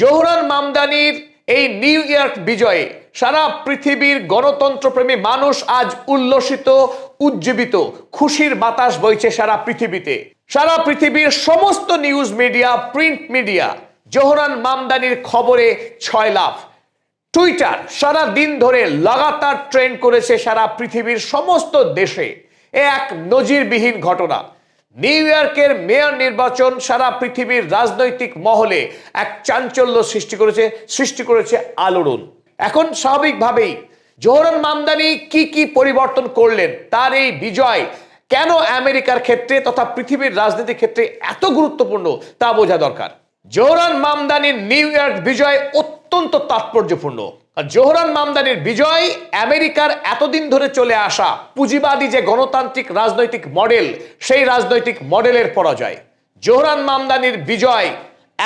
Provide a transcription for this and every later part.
Zohran মামদানির এই new York বিজয়ে সারা পৃথিবীর গণতন্ত্রপ্রেমী মানুষ আজ উল্লসিত, উজ্জীবিত, খুশির বাতাস বইছে সারা পৃথিবীতে। সারা পৃথিবীর সমস্ত news media, print media Zohran মামদানির খবরে ছয় লাভ টুইটার সারা দিন ধরে লাগাতার ট্রেন্ড করেছে সারা পৃথিবীর সমস্ত দেশে। এক নজিরবিহীন ঘটনা। নিউ ইয়র্কের মেয়র নির্বাচন সারা পৃথিবীর রাজনৈতিক মহলে এক চাঞ্চল্য সৃষ্টি করেছে সৃষ্টি করেছে আলোড়ন। এখন স্বাভাবিকভাবেই জোহরান মামদানি কি কি পরিবর্তন করলেন, তার এই বিজয় কেন আমেরিকার ক্ষেত্রে তথা পৃথিবীর রাজনীতির ক্ষেত্রে এত গুরুত্বপূর্ণ, তা বোঝা দরকার। জোহরান মামদানির নিউ ইয়র্ক বিজয় অত্যন্ত তাৎপর্যপূর্ণ। জোহরান মামদানির বিজয় আমেরিকার এতদিন ধরে চলে আসা পুঁজিবাদী যে গণতান্ত্রিক রাজনৈতিক মডেল, সেই রাজনৈতিক মডেলের পরাজয়। জোহরান মামদানির বিজয়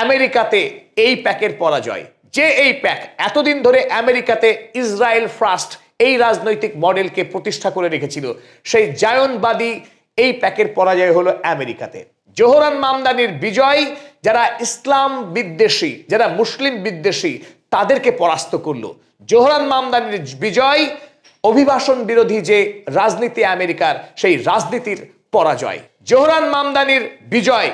আমেরিকাতে এই প্যাকের পরাজয়। যে এই প্যাক এতদিন ধরে আমেরিকাতে ইসরায়েল ফার্স্ট এই রাজনৈতিক মডেলকে প্রতিষ্ঠা করে রেখেছিল, সেই জায়নবাদী এই প্যাকের পরাজয় হলো আমেরিকাতে। জোহরান মামদানির বিজয় যারা ইসলাম বিদ্বেষী, যারা মুসলিম বিদ্বেষী তাদেরকে পরাস্ত করল। জোহরান মামদানির বিজয়, অভিবাসন বিরোধী যে রাজনীতি আমেরিকার, সেই রাজনীতির পরাজয়। জোহরান মামদানির বিজয়,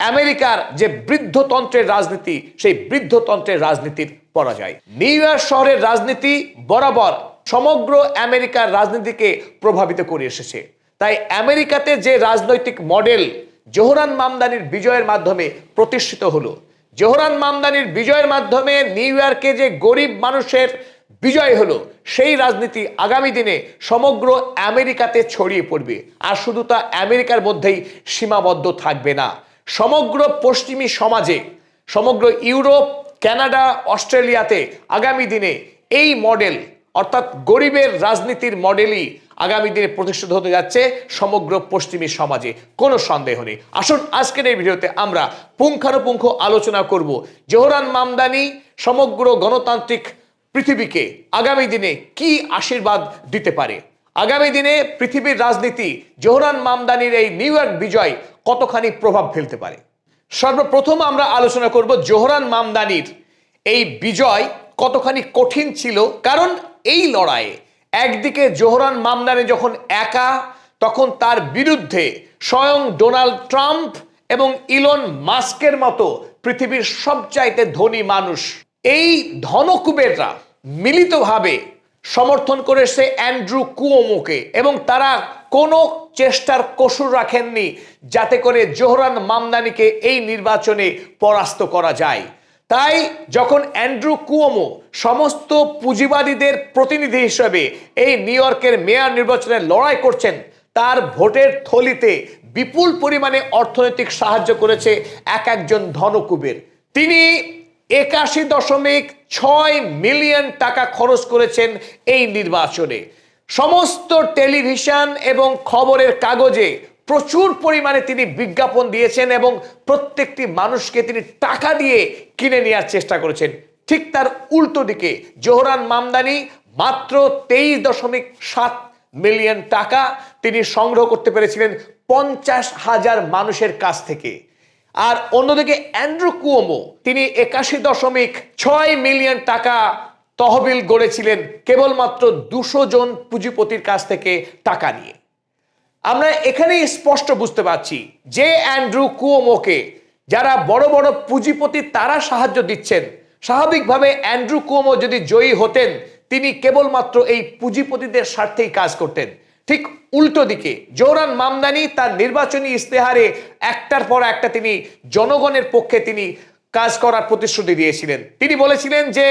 আমেরিকার যে বৃদ্ধতন্ত্রের রাজনীতি, সেই বৃদ্ধতন্ত্রের রাজনীতির পরাজয়। নিউ ইয়র্ক শহরের রাজনীতি বরাবর সমগ্র আমেরিকার রাজনীতিকে প্রভাবিত করে এসেছে। তাই আমেরিকাতে যে রাজনৈতিক মডেল জোহরান মামদানির বিজয়ের মাধ্যমে প্রতিষ্ঠিত হলো জোহরান মামদানির বিজয়ের মাধ্যমে নিউ ইয়র্কে যে গরিব মানুষের বিজয় হলো, সেই রাজনীতি আগামী দিনে সমগ্র আমেরিকাতে ছড়িয়ে পড়বে। আর শুধু তা আমেরিকার মধ্যেই সীমাবদ্ধ থাকবে না। সমগ্র পশ্চিমী সমাজে, সমগ্র ইউরোপ, কানাডা, অস্ট্রেলিয়াতে আগামী দিনে এই মডেল অর্থাৎ গরিবের রাজনীতির মডেলই আগামী দিনে প্রতিষ্ঠিত হতে যাচ্ছে সমগ্র পশ্চিমী সমাজে। কোনো সন্দেহ নেই। আসুন আজকের এই ভিডিওতে আমরা পুঙ্খানুপুঙ্খ আলোচনা করব জোহরান মামদানি সমগ্র গণতান্ত্রিক পৃথিবীকে আগামী দিনে কি আশীর্বাদ দিতে পারে? আগামী দিনে পৃথিবীর রাজনীতি জোহরান মামদানির এই নিউ ইয়র্ক বিজয় কতখানি প্রভাব ফেলতে পারে? সর্বপ্রথম আমরা আলোচনা করব জোহরান মামদানির এই বিজয় কতখানি কঠিন ছিল? কারণ এই লড়াইয়ে একদিকে জোহরান মামদানি যখন একা, তখন তার বিরুদ্ধে স্বয়ং ডোনাল্ড ট্রাম্প এবং ইলন মাস্কের মতো পৃথিবীর সবচাইতে ধনী মানুষ। এই ধনকুবেররা মিলিতভাবে সমর্থন করেছে অ্যান্ড্রু কুয়োমোকে এবং তারা কোনো চেষ্টার কসুর রাখেননি যাতে করে জোহরান মামদানিকে এই নির্বাচনে পরাস্ত করা যায়। তাই যখন অ্যান্ড্রু কুয়োমো সমস্ত পুঁজিবাদীদের প্রতিনিধি হিসেবে এই নিউ ইয়র্কের মেয়র নির্বাচনে লড়াই করছেন, তার ভোটের থলিতে বিপুল পরিমাণে অর্থনৈতিক সাহায্য করেছে এক একজন ধনকুবের। তিনি একাশি দশমিক ছয় মিলিয়ন টাকা খরচ করেছেন এই নির্বাচনে। সমস্ত টেলিভিশন এবং খবরের কাগজে প্রচুর পরিমাণে তিনি বিজ্ঞাপন দিয়েছেন এবং প্রত্যেকটি মানুষকে তিনি টাকা দিয়ে কিনে নেওয়ার চেষ্টা করেছেন। ঠিক তার উল্টো দিকে, জোহরান মামদানি মাত্র তেইশ দশমিক সাত মিলিয়ন টাকা তিনি সংগ্রহ করতে পেরেছিলেন পঞ্চাশ হাজার মানুষের কাছ থেকে। আর অন্যদিকে অ্যান্ড্রু কুয়োমো, তিনি একাশি দশমিক ছয় মিলিয়ন টাকা তহবিল গড়েছিলেন, কেবলমাত্র দুশো জন পুঁজিপতির কাছ থেকে টাকা নিয়ে। আমরা এখানেই স্পষ্ট বুঝতে পারছি যে অ্যান্ড্রু কুয়োমোকে যারা বড় বড় পুঁজিপতি তারা সাহায্য দিচ্ছেন। স্বাভাবিকভাবে অ্যান্ড্রু কুয়োমো যদি জয়ী হতেন, তিনি কেবলমাত্র এই পুঁজিপতিদের স্বার্থেই কাজ করতেন। ঠিক উল্টো দিকে, জোহরান মামদানি তার নির্বাচনী ইস্তেহারে একটার পর একটা তিনি জনগণের পক্ষে তিনি কাজ করার প্রতিশ্রুতি দিয়েছিলেন। তিনি বলেছিলেন যে,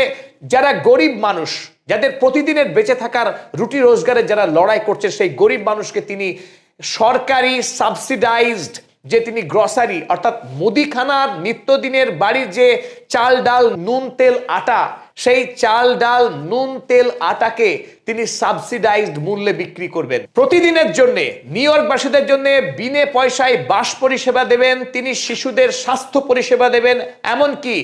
যারা গরিব মানুষ, যাদের প্রতিদিনের বেঁচে থাকার রুটি রোজগারের যারা লড়াই করছে, সেই গরিব মানুষকে তিনি সরকারি সাবসিডাইজড যে তিনি গ্রসারি অর্থাৎ মুদিখানার নিত্যদিনের বাড়ির যে চাল ডাল নুন তেল আটা, সেই চাল ডাল নুন তেল আটাকে তিনি সাবসিডাইজড মূল্যে বিক্রি করবেন। প্রতিদিনের জন্য নিউ ইয়র্কবাসীদের জন্য বিনে পয়সায় বাস পরিষেবা দেবেন, তিনি শিশুদের স্বাস্থ্য পরিষেবা দেবেন, এমনকি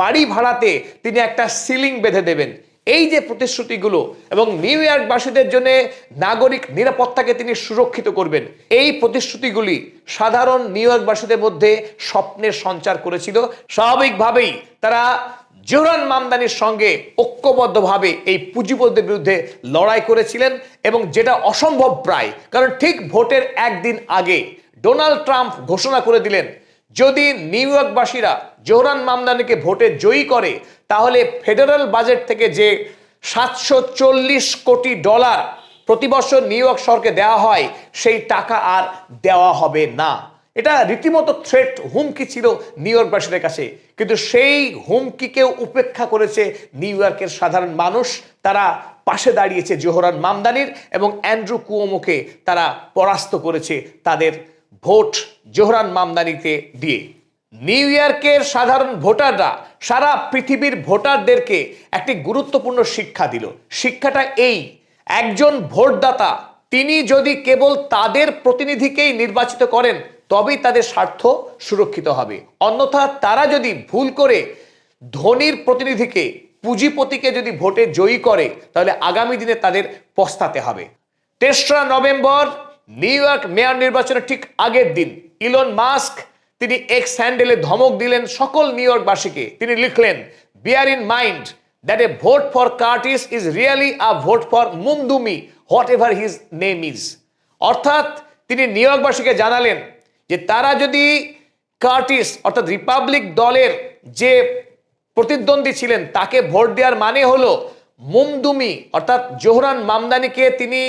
বাড়ি ভাড়াতে তিনি একটা সিলিং বেঁধে দেবেন। এই যে প্রতিশ্রুতিগুলো এবং নিউ ইয়র্কবাসীদের জন্য নাগরিক নিরাপত্তাকে তিনি সুরক্ষিত করবেন, এই প্রতিশ্রুতিগুলি সাধারণ নিউ ইয়র্কবাসীদের মধ্যে স্বপ্নের সঞ্চার করেছিল। স্বাভাবিকভাবেই তারা জোহরান মামদানির সঙ্গে ঐক্যবদ্ধভাবে এই পুঁজিপতিদের বিরুদ্ধে লড়াই করেছিলেন এবং যেটা অসম্ভব প্রায়, কারণ ঠিক ভোটের একদিন আগে ডোনাল্ড ট্রাম্প ঘোষণা করে দিলেন, যদি নিউ ইয়র্কবাসীরা জোহরান মামদানিকে ভোটে জয়ী করে, তাহলে ফেডারেল বাজেট থেকে যে সাতশো চল্লিশ কোটি ডলার প্রতি বছর নিউ ইয়র্ক শহরকে দেওয়া হয়, সেই টাকা আর দেওয়া হবে না। এটা রীতিমতো থ্রেট হুমকি ছিল নিউ ইয়র্কবাসীদের কাছে। কিন্তু সেই হুমকিকেও উপেক্ষা করেছে নিউ ইয়র্কের সাধারণ মানুষ। তারা পাশে দাঁড়িয়েছে জোহরান মামদানির এবং অ্যান্ড্রু কুয়োমোকে তারা পরাস্ত করেছে তাদের ভোট জোহরান মামদানিকে দিয়ে। নিউ ইয়র্কের সাধারণ ভোটাররা সারা পৃথিবীর ভোটারদেরকে একটি গুরুত্বপূর্ণ শিক্ষা দিল। শিক্ষাটা এই, একজন ভোটদাতা, তিনি যদি কেবল তাদের প্রতিনিধিকেই নির্বাচিত করেন, তবেই তাদের স্বার্থ সুরক্ষিত হবে। অন্যথা তারা যদি ভুল করে, ধনির প্রতিনিধিকে, পুঁজিপতিকে যদি ভোটে জয়ী করে, তাহলে আগামী দিনে তাদের পস্তাতে হবে। তেসরা নভেম্বর নিউ ইয়র্ক মেয়র নির্বাচনের ঠিক আগের দিন ইলন মাস্ক তিনি এক্স হ্যান্ডেলে ধমক দিলেন সকল নিউ ইয়র্কবাসীকে তিনি লিখলেন bear in mind that a vote for Curtis is really a vote for Mumdumi whatever his name is is অর্থাৎ তিনি নিউ ইয়র্কবাসীকে জানালেন যে তারা যদি কার্টিস অর্থাৎ রিপাবলিক দলের যে প্রতিদ্বন্দ্বী ছিলেন, তাকে ভোট দেওয়ার মানে হলো মুমদুমি অর্থাৎ জোহরান মামদানিকে তিনি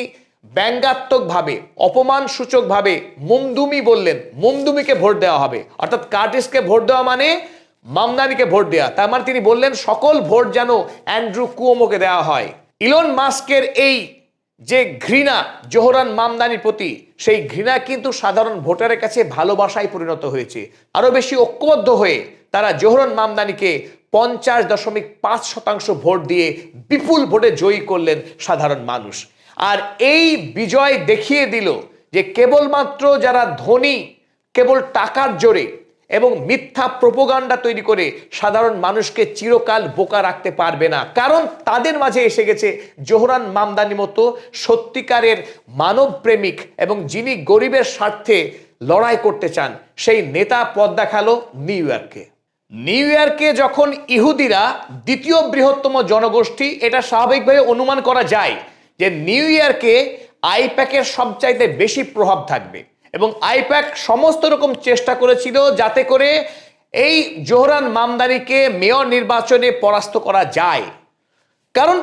ব্যঙ্গাত্মকভাবে, অপমানসূচকভাবে মুমদুমি বললেন মুমদুমিকে ভোট দেওয়া হবে। অর্থাৎ কার্টিসকে ভোট দেওয়া মানে মামদানিকে ভোট দেওয়া তার মানে তিনি বললেন, সকল ভোট যেন অ্যান্ড্রু কুয়োমোকে দেওয়া হয়। ইলন মাস্কের এই যে ঘৃণা, জোহরান মামদানির প্রতি, সেই ঘৃণা কিন্তু সাধারণ ভোটারের কাছে ভালোবাসায় পরিণত হয়েছে। আরও বেশি ঐক্যবদ্ধ হয়ে তারা জোহরান মামদানিকে পঞ্চাশ দশমিক পাঁচ শতাংশ ভোট দিয়ে বিপুল ভোটে জয়ী করলেন সাধারণ মানুষ। আর এই বিজয় দেখিয়ে দিল যে কেবলমাত্র যারা ধনী, কেবল টাকার জোরে এবং মিথ্যা প্রোপোগান্ডা তৈরি করে সাধারণ মানুষকে চিরকাল বোকা রাখতে পারবে না। কারণ তাদের মাঝে এসে গেছে জোহরান মামদানি মতো সত্যিকারের মানব প্রেমিক এবং যিনি গরিবের স্বার্থে লড়াই করতে চান, সেই নেতা পদ দেখাল নিউ ইয়র্কে। নিউ ইয়র্কে যখন ইহুদিরা দ্বিতীয় বৃহত্তম জনগোষ্ঠী, এটা স্বাভাবিকভাবে অনুমান করা যায় যে নিউ ইয়র্কে আইপ্যাকের সবচাইতে বেশি প্রভাব থাকবে। এবং আইপ্যাক সমস্ত রকম চেষ্টা করেছিল যাতে করে এই জোহরান মামদানিকে মেয়র নির্বাচনে পরাস্ত করা যায়। কারণ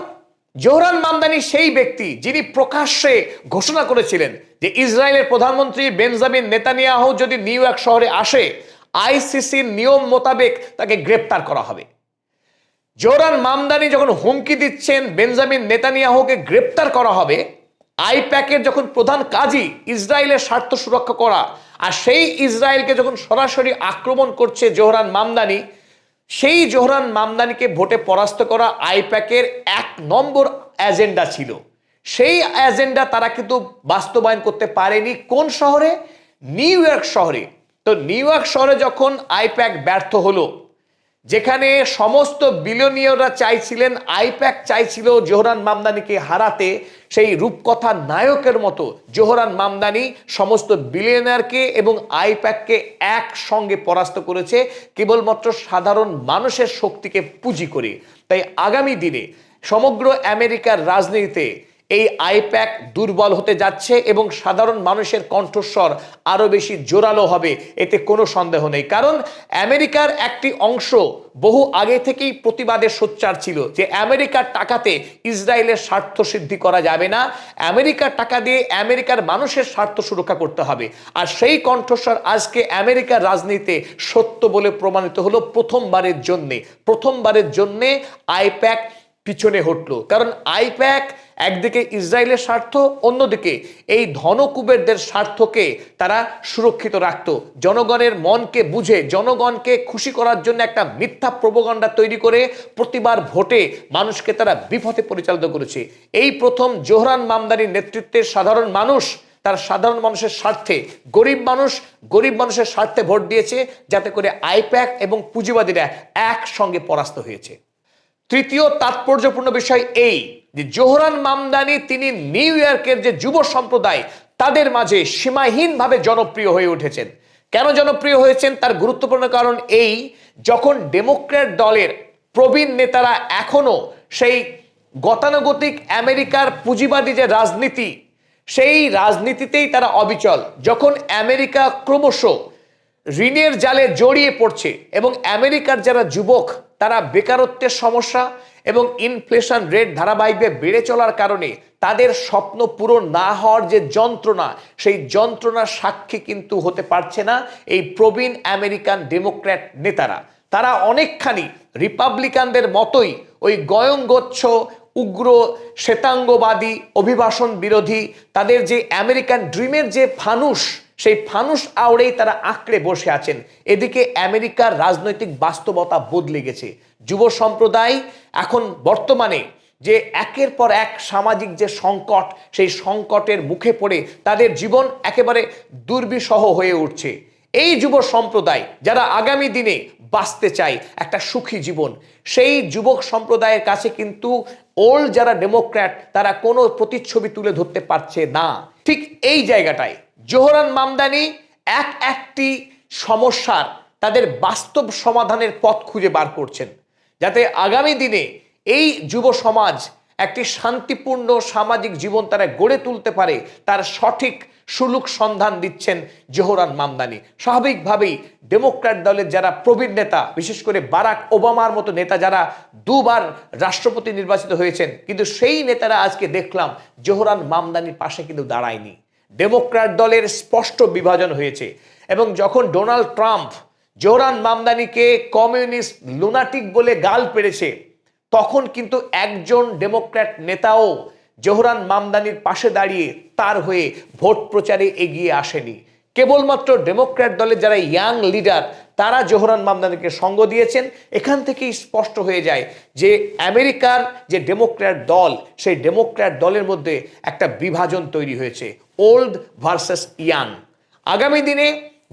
জোহরান মামদানি সেই ব্যক্তি যিনি প্রকাশ্যে ঘোষণা করেছিলেন যে ইসরায়েলের প্রধানমন্ত্রী বেনজামিন নেতানিয়াহু যদি নিউ ইয়র্ক শহরে আসে, আইসিসির নিয়ম মোতাবেক তাকে গ্রেপ্তার করা হবে। জোহরান মামদানি যখন হুমকি দিচ্ছেন বেঞ্জামিন নেতানিয়াহুকে গ্রেপ্তার করা হবে, আইপ্যাকের যখন প্রধান কাজই ইসরায়েলের স্বার্থ সুরক্ষা করা আর সেই ইসরায়েলকে যখন সরাসরি আক্রমণ করছে জোহরান মামদানি, সেই জোহরান মামদানিকে ভোটে পরাস্ত করা আইপ্যাকের এক নম্বর এজেন্ডা ছিল। সেই এজেন্ডা তারা কিন্তু বাস্তবায়ন করতে পারেনি কোন শহরে? নিউ ইয়র্ক শহরে। তো নিউ ইয়র্ক শহরে যখন আইপ্যাক ব্যর্থ হলো যেখানে সমস্ত বিলিয়নিয়ররা চাইছিলেন, আইপ্যাক চাইছিল জোহরান মামদানিকে হারাতে, সেই রূপকথা নায়কের মতো জোহরান মামদানি সমস্ত বিলিয়নারকে এবং আইপ্যাককে একসঙ্গে পরাস্ত করেছে, কেবলমাত্র সাধারণ মানুষের শক্তিকে পুঁজি করে। তাই আগামী দিনে সমগ্র আমেরিকার রাজনীতিতে এই আইপ্যাক দুর্বল হতে যাচ্ছে এবং সাধারণ মানুষের কণ্ঠস্বর আরও বেশি জোরালো হবে, এতে কোনো সন্দেহ নেই। কারণ আমেরিকার একটি অংশ বহু আগে থেকেই প্রতিবাদের সোচ্চার ছিল যে আমেরিকার টাকাতে ইসরায়েলের স্বার্থ সিদ্ধি করা যাবে না, আমেরিকার টাকা দিয়ে আমেরিকার মানুষের স্বার্থ সুরক্ষা করতে হবে। আর সেই কণ্ঠস্বর আজকে আমেরিকার রাজনীতিতে সত্য বলে প্রমাণিত হলো প্রথমবারের জন্যে। প্রথমবারের জন্যে আইপ্যাক পিছনে হটলো। কারণ আইপ্যাক একদিকে ইসরায়েলের স্বার্থ, অন্যদিকে এই ধনকুবেরদের স্বার্থকে তারা সুরক্ষিত রাখত। জনগণের মনকে বুঝে, জনগণকে খুশি করার জন্য একটা মিথ্যা প্রবগণ্ডা তৈরি করে প্রতিবার ভোটে মানুষকে তারা বিপথে পরিচালিত করেছে। এই প্রথম জোহরান মামদানির নেতৃত্বে সাধারণ মানুষ, তার সাধারণ মানুষের স্বার্থে, গরিব মানুষ গরিব মানুষের স্বার্থে ভোট দিয়েছে, যাতে করে আইপ্যাক এবং পুঁজিবাদীরা একসঙ্গে পরাস্ত হয়েছে। তৃতীয় তাৎপর্যপূর্ণ বিষয় এই, যে জোহরান মামদানি তিনি নিউ ইয়র্কের যে যুব সম্প্রদায়, তাদের মাঝে সীমাহীনভাবে জনপ্রিয় হয়ে উঠেছেন। কেন জনপ্রিয় হয়েছেন? তার গুরুত্বপূর্ণ কারণ এই, যখন ডেমোক্র্যাট দলের প্রবীণ নেতারা এখনও সেই গতানুগতিক আমেরিকার পুঁজিবাদী যে রাজনীতি, সেই রাজনীতিতেই তারা অবিচল। যখন আমেরিকা ক্রমশ ঋণের জালে জড়িয়ে পড়ছে এবং আমেরিকার যারা যুবক তারা বেকারত্বের সমস্যা এবং ইনফ্লেশন রেট ধারাবাহিকভাবে বেড়ে চলার কারণে তাদের স্বপ্ন পূরণ না হওয়ার যে যন্ত্রণা, সেই যন্ত্রণার সাক্ষী কিন্তু হতে পারছে না এই প্রবীণ আমেরিকান ডেমোক্র্যাট নেতারা। তারা অনেকখানি রিপাবলিকানদের মতোই ওই গয়ঙ্গচ্ছ, উগ্র, শ্বেতাঙ্গবাদী, অভিবাসন বিরোধী, তাদের যে আমেরিকান ড্রিমের যে ফানুস সেই ফানুস আওড়েই তারা আঁকড়ে বসে আছেন। এদিকে আমেরিকার রাজনৈতিক বাস্তবতা বদলে গেছে। যুব সম্প্রদায় এখন বর্তমানে যে একের পর এক সামাজিক যে সংকট, সেই সংকটের মুখে পড়ে তাদের জীবন একেবারে দুর্বিষহ হয়ে উঠছে। এই যুব সম্প্রদায় যারা আগামী দিনে বাঁচতে চায় একটা সুখী জীবন, সেই যুবক সম্প্রদায়ের কাছে কিন্তু ওল্ড যারা ডেমোক্র্যাট তারা কোনো প্রতিচ্ছবি তুলে ধরতে পারছে না। ঠিক এই জায়গাটায় জোহরান মামদানি এক একটি সমস্যার তাদের বাস্তব সমাধানের পথ খুঁজে বার করছেন। যাতে আগামী দিনে এই যুব সমাজ একটি শান্তিপূর্ণ সামাজিক জীবন তারা গড়ে তুলতে পারে, তার সঠিক সুলুক সন্ধান দিচ্ছেন জোহরান মামদানি। স্বাভাবিকভাবেই ডেমোক্র্যাট দলের যারা প্রবীণ নেতা, বিশেষ করে বারাক ওবামার মতো নেতা যারা দুবার রাষ্ট্রপতি নির্বাচিত হয়েছেন, কিন্তু সেই নেতারা আজকে দেখলাম জোহরান মামদানির পাশে কিন্তু দাঁড়ায়নি। ডেমোক্র্যাট দলের স্পষ্ট বিভাজন হয়েছে এবং যখন ডোনাল্ড ট্রাম্প জোহরান মামদানিকে কমিউনিস্ট লুনাটিক বলে গাল পেড়েছে, তখন কিন্তু একজন ডেমোক্র্যাট নেতাও জোহরান মামদানির পাশে দাঁড়িয়ে তার হয়ে ভোট প্রচারে এগিয়ে আসেনি। কেবলমাত্র ডেমোক্র্যাট দলের যারা ইয়াং লিডার তারা জোহরান মামদানিকে সঙ্গ দিয়েছেন। এখান থেকেই স্পষ্ট হয়ে যায় যে আমেরিকার যে ডেমোক্র্যাট দল, সেই ডেমোক্র্যাট দলের মধ্যে একটা বিভাজন তৈরি হয়েছে, ওল্ড ভার্সেস ইয়াং। আগামী দিনে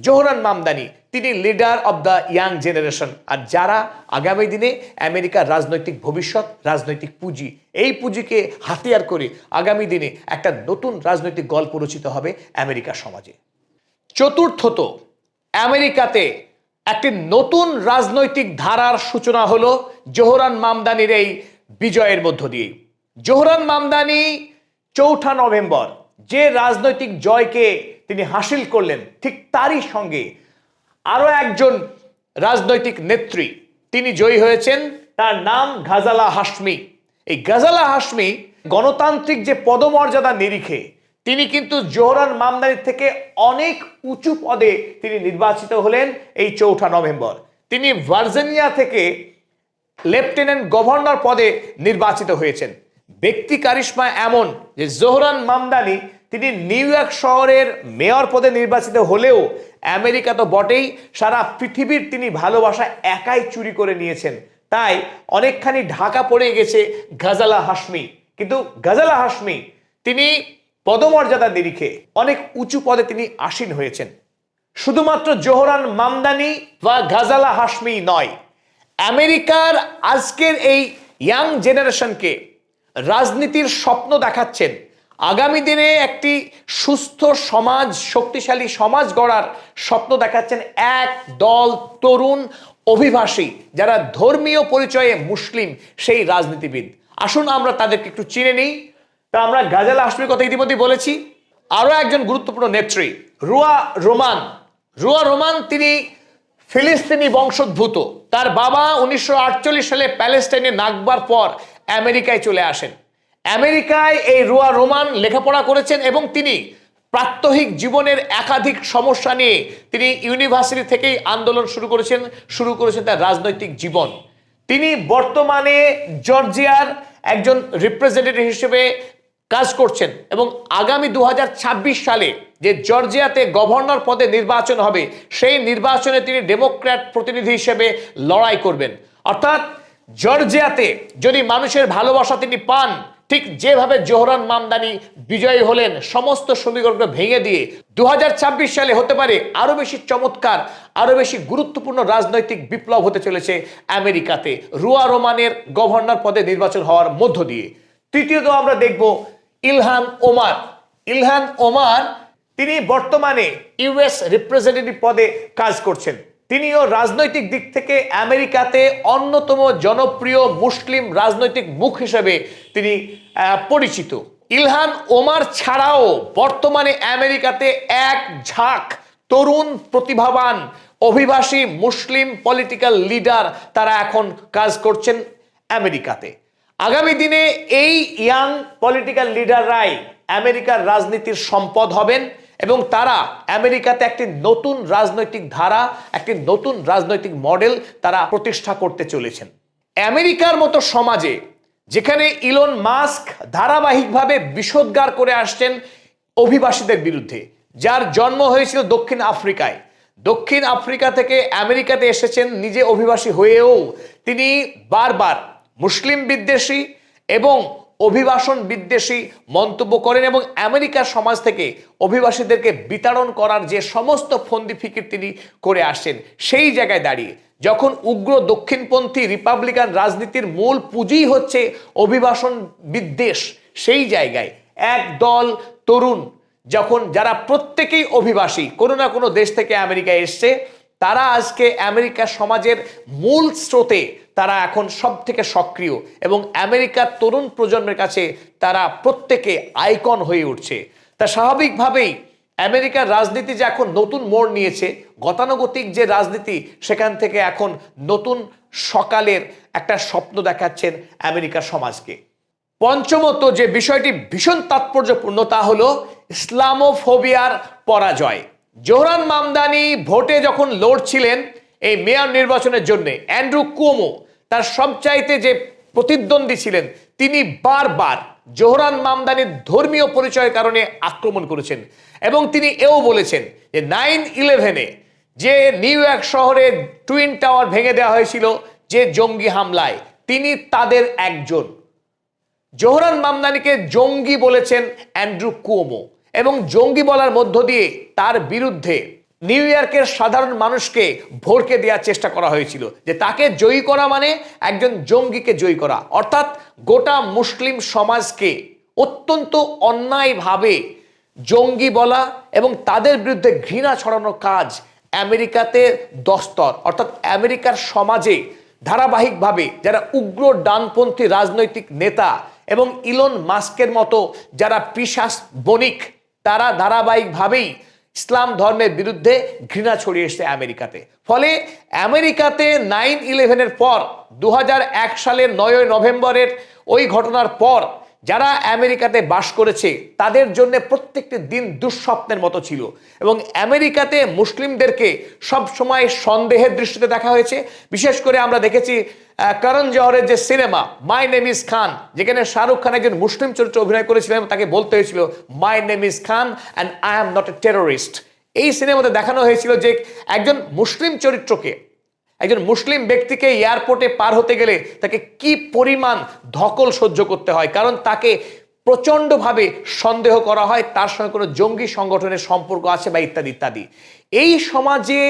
জোহরান মামদানি, তিনি leader of the young generation. আর যারা আগামী দিনে আমেরিকার রাজনৈতিক ভবিষ্যৎ, রাজনৈতিক পুঁজি, এই পুঁজিকে হাতিয়ার করে আগামী দিনে একটা নতুন রাজনৈতিক গল্প রচিত হবে আমেরিকা সমাজে। চতুর্থত, আমেরিকাতে একটি নতুন রাজনৈতিক ধারার সূচনা হলো জোহরান মামদানির এই বিজয়ের মধ্য দিয়ে। জোহরান মামদানি চৌঠা নভেম্বর যে রাজনৈতিক জয়কে তিনি হাসিল করলেন, ঠিক তারই সঙ্গে আরও একজন রাজনৈতিক নেত্রী তিনি জয়ী হয়েছেন, তার নাম গাজালা হাসমি এই গাজালা হাসমি গণতান্ত্রিক যে পদমর্যাদা নিরিখে তিনি কিন্তু জোহরান মামদানির থেকে অনেক উঁচু পদে তিনি নির্বাচিত হলেন এই চৌঠা নভেম্বর। তিনি ভার্জিনিয়া থেকে লেফটেন্যান্ট গভর্নর পদে নির্বাচিত হয়েছেন। ব্যক্তি কারিশ্মা এমন যে জোহরান মামদানি তিনি নিউ ইয়র্ক শহরের মেয়র পদে নির্বাচিত হলেও আমেরিকা তো বটেই, সারা পৃথিবীর তিনি ভালোবাসা একাই চুরি করে নিয়েছেন। তাই অনেকখানি ঢাকা পড়ে গেছে গাজালা হাসমি কিন্তু গাজালা হাসমি তিনি পদমর্যাদা নিরিখে অনেক উঁচু পদে তিনি আসীন হয়েছেন। শুধুমাত্র জোহরান মামদানি বা গাজালা হাসমি নয়, আমেরিকার আজকের এই ইয়াং জেনারেশনকে রাজনীতির স্বপ্ন দেখাচ্ছেন। আগামী দিনে একটি সুস্থ সমাজ, শক্তিশালী সমাজ গড়ার স্বপ্ন দেখাচ্ছেন এক দল তরুণ অভিবাসী যারা ধর্মীয় পরিচয়ে মুসলিম, সেই রাজনীতিবিদ। আসুন আমরা তাদেরকে একটু চিনে নিই। তা আমরা গাজাল হাসমির কথা ইতিমধ্যে বলেছি। আরও একজন গুরুত্বপূর্ণ নেত্রী, রুয়া রোমান। রুয়া রোমান তিনি ফিলিস্তিনি বংশোদ্ভূত। তার বাবা উনিশশো আটচল্লিশ সালে প্যালেস্টাইনে নাগবার পর আমেরিকায় চলে আসেন। আমেরিকায় এই রুয়া রোমান লেখাপড়া করেছেন এবং তিনি প্রাত্যহিক জীবনের একাধিক সমস্যা নিয়ে তিনি ইউনিভার্সিটি থেকেই আন্দোলন শুরু করেছেন শুরু করেছেন তার রাজনৈতিক জীবন। তিনি বর্তমানে জর্জিয়ার একজন রিপ্রেজেন্টেটিভ হিসেবে কাজ করছেন এবং আগামী দু হাজার ছাব্বিশ সালে যে জর্জিয়াতে গভর্নর পদে নির্বাচন হবে, সেই নির্বাচনে তিনি ডেমোক্র্যাট প্রতিনিধি হিসেবে লড়াই করবেন। অর্থাৎ জর্জিয়াতে যদি মানুষের ভালোবাসা তিনি পান, ঠিক যেভাবে জোহরান মামদানি বিজয়ী হলেন, সমস্ত সমীকরণকে ভেঙে দিয়ে দু হাজার ছাব্বিশ সালে হতে পারে আরও বেশি চমৎকার, আরও বেশি গুরুত্বপূর্ণ রাজনৈতিক বিপ্লব হতে চলেছে আমেরিকাতে। রুয়া রোমানের গভর্নর পদে নির্বাচন হওয়ার মধ্য দিয়ে। তৃতীয়ত আমরা দেখব ইলহান ওমার। ইলহান ওমার, তিনি বর্তমানে ইউএস রিপ্রেজেন্টেটিভ পদে কাজ করছেন। তিনিও রাজনৈতিক দিক থেকে আমেরিকাতে অন্যতম জনপ্রিয় মুসলিম রাজনৈতিক মুখ হিসেবে তিনি পরিচিত। ইলহান ওমার ছাড়াও বর্তমানে আমেরিকাতে এক ঝাঁক তরুণ প্রতিভাবান অভিবাসী মুসলিম পলিটিক্যাল লিডার তারা এখন কাজ করছেন আমেরিকাতে। আগামী দিনে এই ইয়াং পলিটিক্যাল লিডাররাই আমেরিকার রাজনীতির সম্পদ হবেন এবং তারা আমেরিকাতে একটি নতুন রাজনৈতিক ধারা, একটি নতুন রাজনৈতিক মডেল তারা প্রতিষ্ঠা করতে চলেছেন। আমেরিকার মতো সমাজে যেখানে ইলন মাস্ক ধারাবাহিকভাবে বিষোদ্গার করে আসছেন অভিবাসীদের বিরুদ্ধে, যার জন্ম হয়েছিল দক্ষিণ আফ্রিকায়। দক্ষিণ আফ্রিকা থেকে আমেরিকাতে এসেছেন, নিজে অভিবাসী হয়েও তিনি বারবার মুসলিম বিদ্বেষী এবং অভিবাসন বিদ্বেষী মন্তব্য করেন এবং আমেরিকার সমাজ থেকে অভিবাসীদেরকে বিতাড়ন করার যে সমস্ত ফন্দি ফিকির তিনি করে আসেন সেই জায়গায় দাঁড়িয়ে যখন উগ্র দক্ষিণপন্থী রিপাবলিকান রাজনীতির মূল পুঁজিই হচ্ছে অভিবাসন বিদ্বেষ, সেই জায়গায় এক দল তরুণ যখন যারা প্রত্যেকেই অভিবাসী, কোনো না কোনো দেশ থেকে আমেরিকায় এসছে, তারা আজকে আমেরিকা সমাজের মূল স্রোতে তারা এখন সব থেকে সক্রিয় এবং আমেরিকার তরুণ প্রজন্মের কাছে তারা প্রত্যেকে আইকন হয়ে উঠছে। তা স্বাভাবিকভাবেই আমেরিকার রাজনীতি যে এখন নতুন মোড় নিয়েছে, গতানুগতিক যে রাজনীতি, সেখান থেকে এখন নতুন সকালের একটা স্বপ্ন দেখাচ্ছেন আমেরিকার সমাজকে। পঞ্চমত যে বিষয়টি ভীষণ তাৎপর্যপূর্ণ, তা হলো ইসলামোফোবিয়ার পরাজয়। জোহরান মামদানি ভোটে যখন লড়ছিলেন এই মেয়র নির্বাচনের জন্য, অ্যান্ড্রু কুমো তার সবচাইতে যে প্রতিদ্বন্দ্বী ছিলেন, তিনি বারবার জোহরান মামদানির ধর্মীয় পরিচয়ের কারণে আক্রমণ করেছেন এবং তিনি এও বলেছেন যে নাইন ইলেভেনে যে নিউ ইয়র্ক শহরে টুইন টাওয়ার ভেঙে দেওয়া হয়েছিল যে জঙ্গি হামলায়, তিনি তাদের একজন। জোহরান মামদানিকে জঙ্গি বলেছেন অ্যান্ড্রু কুওমো এবং জঙ্গি বলার মধ্য দিয়ে তার বিরুদ্ধে নিউ ইয়র্কের সাধারণ মানুষকে ভোরকে দেওয়ার চেষ্টা করা হয়েছিল যে তাকে জয়ী করা মানে একজন জঙ্গিকে জয়ী করা। অর্থাৎ গোটা মুসলিম সমাজকে অত্যন্ত অন্যায়ভাবে জঙ্গি বলা এবং তাদের বিরুদ্ধে ঘৃণা ছড়ানোর কাজ আমেরিকাতে দস্তর। অর্থাৎ আমেরিকার সমাজে ধারাবাহিকভাবে যারা উগ্র ডানপন্থী রাজনৈতিক নেতা এবং ইলন মাস্কের মতো যারা পিশাস বণিক, তারা ধারাবাহিকভাবেই ইসলাম ধর্মের বিরুদ্ধে ঘৃণা ছড়িয়ে এসছে আমেরিকাতে। ফলে আমেরিকাতে নাইন ইলেভেনের পর দু হাজার এক সালের নয় নভেম্বরের ওই ঘটনার পর যারা আমেরিকাতে বাস করেছে, তাদের জন্য প্রত্যেকটি দিন দুঃস্বপ্নের মতো ছিল। এবং আমেরিকাতে মুসলিমদেরকে সব সময় সন্দেহের দৃষ্টিতে দেখা হয়েছে। বিশেষ করে আমরা দেখেছি করণ জহরের যে সিনেমা, মাই নেম ইজ খান, যেখানে শাহরুখ খান একজন মুসলিম চরিত্রে অভিনয় করেছিলেন তাকে বলতে হয়েছিল, my name is Khan and I am not a terrorist. এই সিনেমাতে দেখানো হয়েছিল যে একজন মুসলিম চরিত্রকে একজন মুসলিম ব্যক্তিকে এয়ারপোর্টে পার হতে গেলে তাকে কি পরিমাণ ধকল সহ্য করতে হয়? কারণ তাকে প্রচণ্ডভাবে সন্দেহ করা হয়, তার সঙ্গে কোনো জঙ্গি সংগঠনের সম্পর্ক আছে বা ইত্যাদি ইত্যাদি। এই সমাজে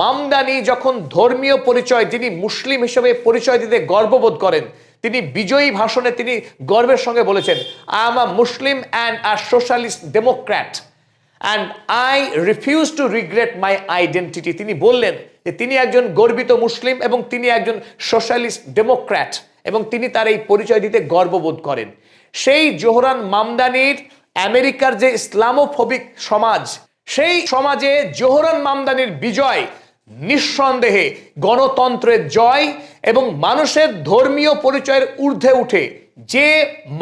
মামদানি যখন ধর্মীয় পরিচয়, যিনি মুসলিম হিসেবে পরিচয় দিতে গর্ববোধ করেন, তিনি বিজয়ী ভাষণে তিনি গর্বের সঙ্গে বলেছেন I am a Muslim and a socialist democrat and I refuse to regret my identity তিনি বললেন তিনি একজন গর্বিত মুসলিম এবং তিনি একজন সোশ্যালিস্ট ডেমোক্র্যাট এবং তিনি তার এই পরিচয় দিতে গর্ববোধ করেন। সেই জোহরান মামদানির আমেরিকার যে ইসলামোফোবিক সমাজ, সেই সমাজে জোহরান মামদানির বিজয় নিঃসন্দেহে গণতন্ত্রের জয় এবং মানুষের ধর্মীয় পরিচয়ের ঊর্ধ্বে উঠে যে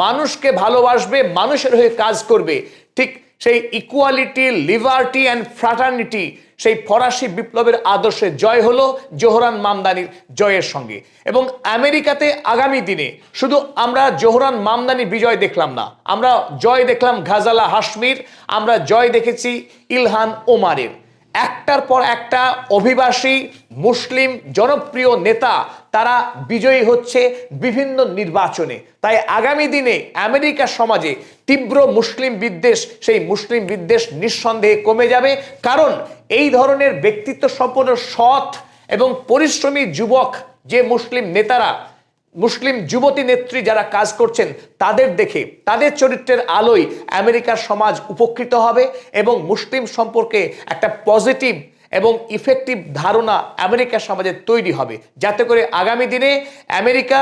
মানুষকে ভালোবাসবে, মানুষের হয়ে কাজ করবে, ঠিক সেই ইকুয়ালিটি লিবার্টি অ্যান্ড ফ্রাটার্নিটি সেই ফরাসি বিপ্লবের আদর্শে জয় হলো জোহরান মামদানির জয়ের সঙ্গে। এবং আমেরিকাতে আগামী দিনে শুধু আমরা জোহরান মামদানি বিজয় দেখলাম না, আমরা জয় দেখলাম ঘাজালা হাসমির আমরা জয় দেখেছি ইলহান ওমারের। একটার পর একটা অভিবাসী মুসলিম জনপ্রিয় নেতা, তারা বিজয়ী হচ্ছে বিভিন্ন নির্বাচনে। তাই আগামী দিনে আমেরিকা সমাজে তীব্র মুসলিম বিদ্বেষ, সেই মুসলিম বিদ্বেষ নিঃসন্দেহে কমে যাবে। কারণ এই ধরনের ব্যক্তিত্ব সম্পন্ন সৎ এবং পরিশ্রমী যুবক যে মুসলিম নেতারা মুসলিম যুবতী নেত্রী যারা কাজ করছেন, তাদের দেখে, তাদের চরিত্রের আলোয় আমেরিকার সমাজ উপকৃত হবে এবং মুসলিম সম্পর্কে একটা পজিটিভ এবং ইফেক্টিভ ধারণা আমেরিকার সমাজে তৈরি হবে। যাতে করে আগামী দিনে আমেরিকা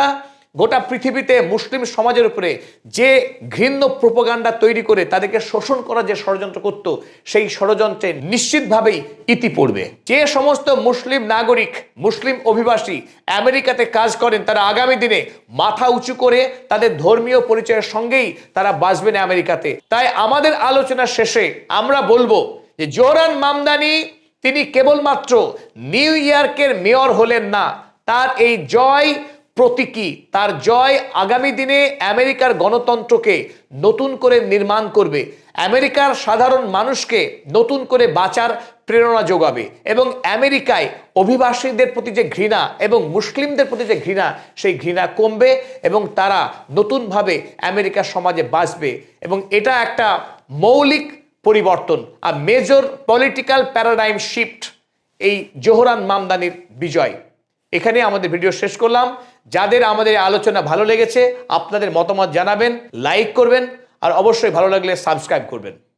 গোটা পৃথিবীতে মুসলিম সমাজের উপরে যে ঘৃণ্য প্রোপাগান্ডা তৈরি করে তাদেরকে শোষণ করা যে ষড়যন্ত্র করত, সেই ষড়যন্ত্রে নিশ্চিতভাবেই ইতি পড়বে। যে সমস্ত মুসলিম নাগরিক, মুসলিম অভিবাসী আমেরিকাতে কাজ করেন, তারা আগামী দিনে মাথা উঁচু করে তাদের ধর্মীয় পরিচয়ের সঙ্গেই তারা বাঁচবেন আমেরিকাতে। তাই আমাদের আলোচনা শেষে আমরা বলব যে জোরান মামদানি, তিনি কেবলমাত্র নিউ ইয়র্কের মেয়র হলেন না, তার এই জয় প্রতীকী। তার জয় আগামী দিনে আমেরিকার গণতন্ত্রকে নতুন করে নির্মাণ করবে। আমেরিকার সাধারণ মানুষকে নতুন করে বাঁচার প্রেরণা যোগাবে এবং আমেরিকায় অভিবাসীদের প্রতি যে ঘৃণা এবং মুসলিমদের প্রতি যে ঘৃণা, সেই ঘৃণা কমবে এবং তারা নতুনভাবে আমেরিকার সমাজে বাঁচবে এবং এটা একটা মৌলিক পরিবর্তন আর মেজর পলিটিক্যাল প্যারাডাইম শিফট এই জোহরান মামদানির বিজয়। এখানে আমাদের ভিডিও শেষ করলাম। যাদের আমাদের আলোচনা ভালো লেগেছে, আপনাদের মতামত জানাবেন লাইক করবেন, আর অবশ্যই ভালো লাগলে সাবস্ক্রাইব করবেন।